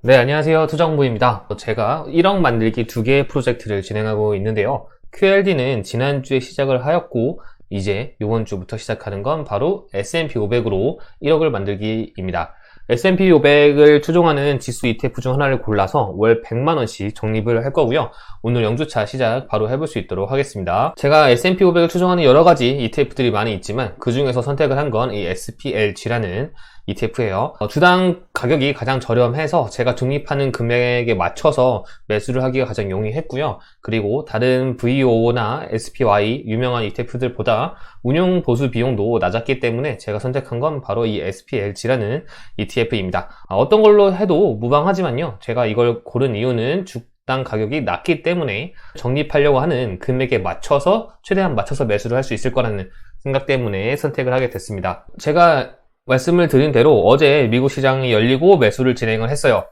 네, 안녕하세요. 투정부입니다. 제가 1억 만들기 두 개의 프로젝트를 진행하고 있는데요. QLD는 지난주에 시작을 하였고, 이제 이번 주부터 시작하는 건 바로 S&P 500으로 1억을 만들기입니다. S&P 500을 추종하는 지수 ETF 중 하나를 골라서 월 100만원씩 적립을 할 거고요. 오늘 0주차 시작 바로 해볼 수 있도록 하겠습니다. 제가 S&P 500을 추종하는 여러 가지 ETF들이 많이 있지만 그 중에서 선택을 한 건 이 SPLG라는 ETF예요. 어, 주당 가격이 가장 저렴해서 제가 적립하는 금액에 맞춰서 매수를 하기가 가장 용이했고요. 그리고 다른 VO나 SPY 유명한 ETF들보다 운용 보수 비용도 낮았기 때문에 제가 선택한 건 바로 이 SPLG라는 ETF입니다. 아, 어떤 걸로 해도 무방하지만요. 제가 이걸 고른 이유는 주당 가격이 낮기 때문에 적립하려고 하는 금액에 맞춰서 최대한 맞춰서 매수를 할 수 있을 거라는 생각 때문에 선택을 하게 됐습니다. 제가 말씀을 드린 대로 어제 미국 시장이 열리고 매수를 진행을 했어요.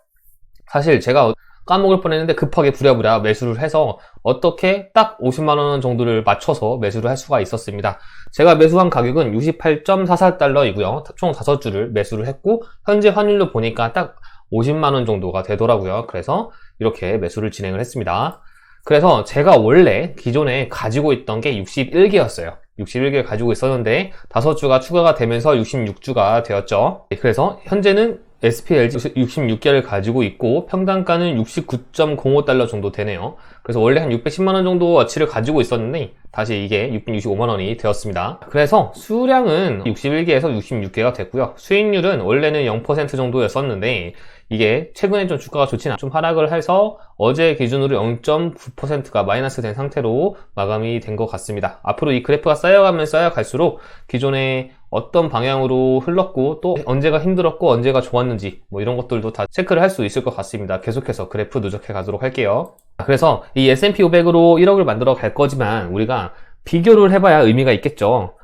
사실 제가 까먹을 뻔했는데 급하게 부랴부랴 매수를 해서 어떻게 딱 50만원 정도를 맞춰서 매수를 할 수가 있었습니다. 제가 매수한 가격은 68.44달러이고요. 총 5주를 매수를 했고 현재 환율로 보니까 딱 50만원 정도가 되더라고요. 그래서 이렇게 매수를 진행을 했습니다. 그래서 제가 원래 기존에 가지고 있던 게 61개였어요. 61개를 가지고 있었는데 5주가 추가가 되면서 66주가 되었죠. 그래서 현재는 SPLG 66개를 가지고 있고 평단가는 69.05달러 정도 되네요. 그래서 원래 한 610만원 정도 어치를 가지고 있었는데 다시 이게 665만원이 되었습니다. 그래서 수량은 61개에서 66개가 됐고요. 수익률은 원래는 0% 정도였었는데 이게 최근에 좀 주가가 좋지 않아 좀 하락을 해서 어제 기준으로 0.9%가 마이너스 된 상태로 마감이 된 것 같습니다. 앞으로 이 그래프가 쌓여가면 쌓여갈수록 기존에 어떤 방향으로 흘렀고 또 언제가 힘들었고 언제가 좋았는지 뭐 이런 것들도 다 체크를 할 수 있을 것 같습니다. 계속해서 그래프 누적해 가도록 할게요. 그래서 이 S&P 500으로 1억을 만들어 갈 거지만 우리가 비교를 해봐야 의미가 있겠죠.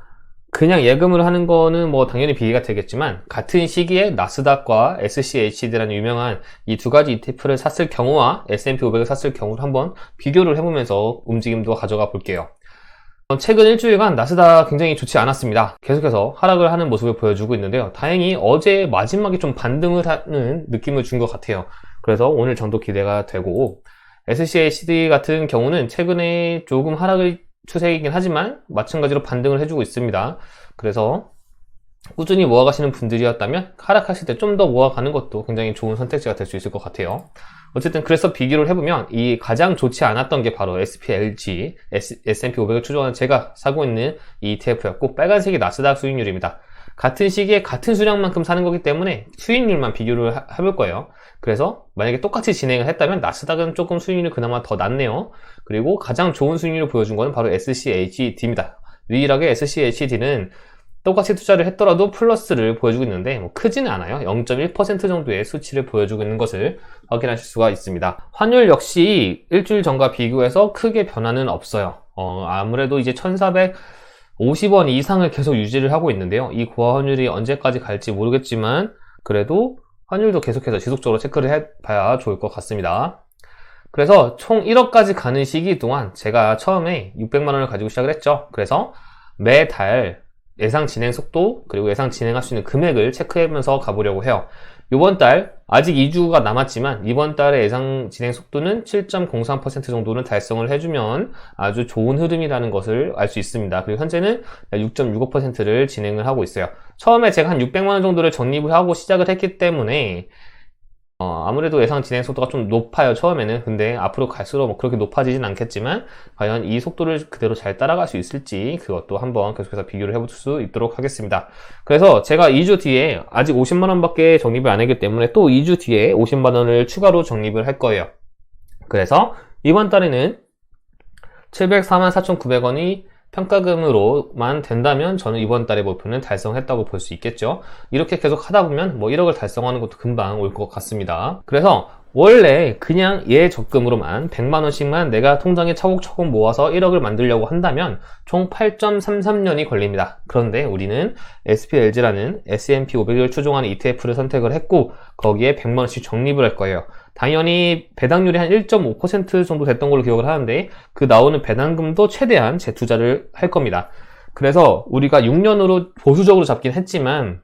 그냥 예금을 하는 거는 뭐 당연히 비교가 되겠지만 같은 시기에 나스닥과 SCHD라는 유명한 이 두 가지 ETF를 샀을 경우와 S&P 500을 샀을 경우를 한번 비교를 해보면서 움직임도 가져가 볼게요. 최근 일주일간 나스닥 굉장히 좋지 않았습니다. 계속해서 하락을 하는 모습을 보여주고 있는데요. 다행히 어제 마지막에 좀 반등을 하는 느낌을 준 것 같아요. 그래서 오늘 정도 기대가 되고 SCHD 같은 경우는 최근에 조금 하락을 추세이긴 하지만 마찬가지로 반등을 해주고 있습니다. 그래서 꾸준히 모아가시는 분들이었다면 하락하실 때 좀 더 모아가는 것도 굉장히 좋은 선택지가 될 수 있을 것 같아요. 어쨌든 그래서 비교를 해보면 이 가장 좋지 않았던 게 바로 SPLG, S&P 500을 추종하는 제가 사고 있는 ETF였고 빨간색이 나스닥 수익률입니다. 같은 시기에 같은 수량만큼 사는 거기 때문에 수익률만 비교를 해볼 거예요. 그래서 만약에 똑같이 진행을 했다면 나스닥은 조금 수익률이 그나마 더 낮네요. 그리고 가장 좋은 수익률을 보여준 거는 바로 SCHD입니다. 유일하게 SCHD는 똑같이 투자를 했더라도 플러스를 보여주고 있는데 뭐 크지는 않아요. 0.1% 정도의 수치를 보여주고 있는 것을 확인하실 수가 있습니다. 환율 역시 일주일 전과 비교해서 크게 변화는 없어요. 어, 아무래도 이제 1450원 이상을 계속 유지를 하고 있는데요. 이 고화 환율이 언제까지 갈지 모르겠지만 그래도 환율도 계속해서 지속적으로 체크를 해봐야 좋을 것 같습니다. 그래서 총 1억까지 가는 시기 동안 제가 처음에 600만 원을 가지고 시작을 했죠. 그래서 매달 예상 진행 속도 그리고 예상 진행할 수 있는 금액을 체크하면서 가보려고 해요. 이번 달 아직 2주가 남았지만 이번 달의 예상 진행 속도는 7.03% 정도는 달성을 해주면 아주 좋은 흐름이라는 것을 알 수 있습니다. 그리고 현재는 6.65%를 진행을 하고 있어요. 처음에 제가 한 600만 원 정도를 적립을 하고 시작을 했기 때문에 어, 아무래도 예상 진행 속도가 좀 높아요 처음에는. 근데 앞으로 갈수록 뭐 그렇게 높아지진 않겠지만 과연 이 속도를 그대로 잘 따라갈 수 있을지 그것도 한번 계속해서 비교를 해볼 수 있도록 하겠습니다. 그래서 제가 2주 뒤에 아직 50만원 밖에 적립을 안 했기 때문에 또 2주 뒤에 50만원을 추가로 적립을 할 거예요. 그래서 이번 달에는 704만 4,900원이 평가금으로만 된다면 저는 이번 달의 목표는 달성했다고 볼 수 있겠죠. 이렇게 계속 하다 보면 뭐 1억을 달성하는 것도 금방 올 것 같습니다. 그래서 원래 그냥 예 적금으로만 100만원씩만 내가 통장에 차곡차곡 모아서 1억을 만들려고 한다면 총 8.33년이 걸립니다. 그런데 우리는 SPLG라는 S&P 500을 추종하는 ETF를 선택을 했고 거기에 100만원씩 적립을 할 거예요. 당연히 배당률이 한 1.5% 정도 됐던 걸로 기억을 하는데 그 나오는 배당금도 최대한 재투자를 할 겁니다. 그래서 우리가 6년으로 보수적으로 잡긴 했지만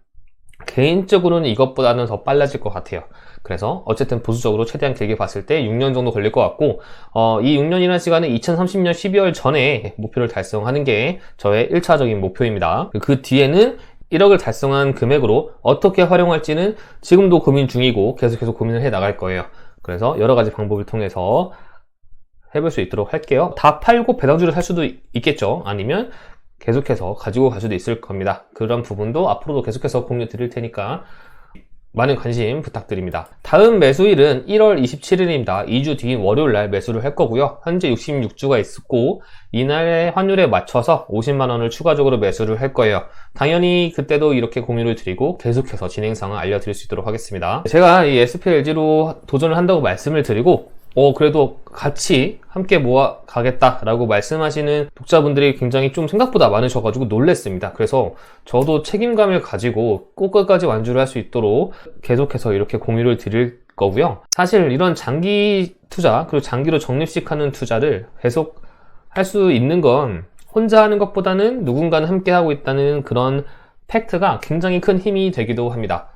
개인적으로는 이것보다는 더 빨라질 것 같아요. 그래서 어쨌든 보수적으로 최대한 길게 봤을 때 6년 정도 걸릴 것 같고 어, 이 6년이라는 시간은 2030년 12월 전에 목표를 달성하는 게 저의 1차적인 목표입니다. 그 뒤에는 1억을 달성한 금액으로 어떻게 활용할지는 지금도 고민 중이고 계속해서 고민을 해 나갈 거예요. 그래서 여러 가지 방법을 통해서 해볼 수 있도록 할게요. 다 팔고 배당주를 살 수도 있겠죠. 아니면 계속해서 가지고 갈 수도 있을 겁니다. 그런 부분도 앞으로도 계속해서 공유 드릴 테니까 많은 관심 부탁드립니다. 다음 매수일은 1월 27일입니다. 2주 뒤인 월요일 날 매수를 할 거고요. 현재 66주가 있었고 이날의 환율에 맞춰서 50만 원을 추가적으로 매수를 할 거예요. 당연히 그때도 이렇게 공유를 드리고 계속해서 진행 상황 알려드릴 수 있도록 하겠습니다. 제가 이 SPLG로 도전을 한다고 말씀을 드리고 어, 그래도 같이 함께 모아 가겠다라고 말씀하시는 독자분들이 굉장히 좀 생각보다 많으셔가지고 놀랬습니다. 그래서 저도 책임감을 가지고 꼭 끝까지 완주를 할 수 있도록 계속해서 이렇게 공유를 드릴 거고요. 사실 이런 장기 투자, 그리고 장기로 적립식하는 투자를 계속 할 수 있는 건 혼자 하는 것보다는 누군가는 함께 하고 있다는 그런 팩트가 굉장히 큰 힘이 되기도 합니다.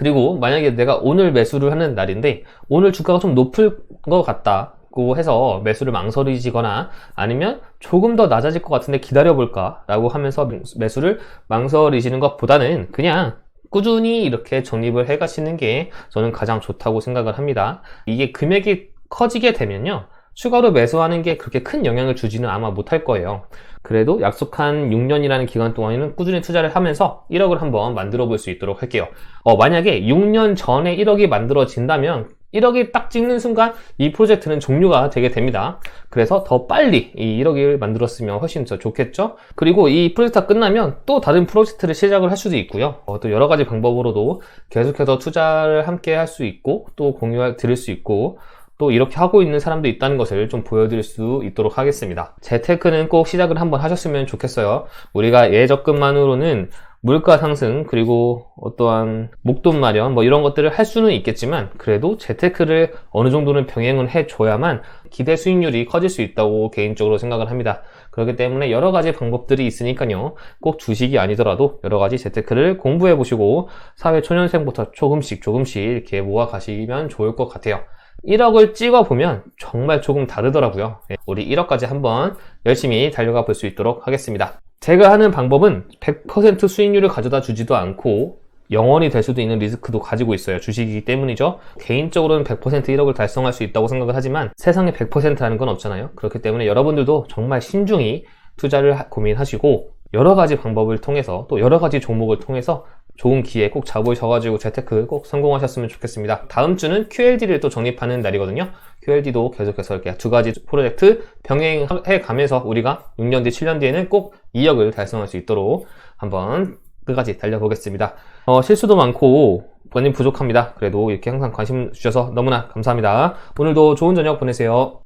그리고 만약에 내가 오늘 매수를 하는 날인데 오늘 주가가 좀 높을 것 같다고 해서 매수를 망설이지거나 아니면 조금 더 낮아질 것 같은데 기다려볼까 라고 하면서 매수를 망설이시는 것보다는 그냥 꾸준히 이렇게 적립을 해 가시는 게 저는 가장 좋다고 생각을 합니다. 이게 금액이 커지게 되면요. 추가로 매수하는 게 그렇게 큰 영향을 주지는 아마 못할 거예요. 그래도 약속한 6년이라는 기간 동안에는 꾸준히 투자를 하면서 1억을 한번 만들어 볼 수 있도록 할게요. 어, 만약에 6년 전에 1억이 만들어진다면 1억이 딱 찍는 순간 이 프로젝트는 종료가 되게 됩니다. 그래서 더 빨리 이 1억을 만들었으면 훨씬 더 좋겠죠? 그리고 이 프로젝트가 끝나면 또 다른 프로젝트를 시작을 할 수도 있고요. 어, 또 여러 가지 방법으로도 계속해서 투자를 함께 할 수 있고 또 공유 드릴 수 있고 또 이렇게 하고 있는 사람도 있다는 것을 좀 보여드릴 수 있도록 하겠습니다. 재테크는 꼭 시작을 한번 하셨으면 좋겠어요. 우리가 예적금만으로는 물가 상승 그리고 어떠한 목돈 마련 뭐 이런 것들을 할 수는 있겠지만 그래도 재테크를 어느 정도는 병행을 해줘야만 기대 수익률이 커질 수 있다고 개인적으로 생각을 합니다. 그렇기 때문에 여러 가지 방법들이 있으니까요. 꼭 주식이 아니더라도 여러 가지 재테크를 공부해 보시고 사회 초년생부터 조금씩 조금씩 이렇게 모아 가시면 좋을 것 같아요. 1억을 찍어보면 정말 조금 다르더라고요. 예, 우리 1억까지 한번 열심히 달려가 볼 수 있도록 하겠습니다. 제가 하는 방법은 100% 수익률을 가져다 주지도 않고 영원히 될 수도 있는 리스크도 가지고 있어요. 주식이기 때문이죠. 개인적으로는 100% 1억을 달성할 수 있다고 생각을 하지만 세상에 100%라는 건 없잖아요. 그렇기 때문에 여러분들도 정말 신중히 투자를 고민하시고 여러 가지 방법을 통해서 또 여러 가지 종목을 통해서 좋은 기회 꼭 잡으셔가지고 재테크 꼭 성공하셨으면 좋겠습니다. 다음 주는 QLD를 또 정립하는 날이거든요. QLD도 계속해서 이렇게 두 가지 프로젝트 병행해 가면서 우리가 6년 뒤, 7년 뒤에는 꼭 2억을 달성할 수 있도록 한번 끝까지 달려보겠습니다. 어, 실수도 많고 많이 부족합니다. 그래도 이렇게 항상 관심 주셔서 너무나 감사합니다. 오늘도 좋은 저녁 보내세요.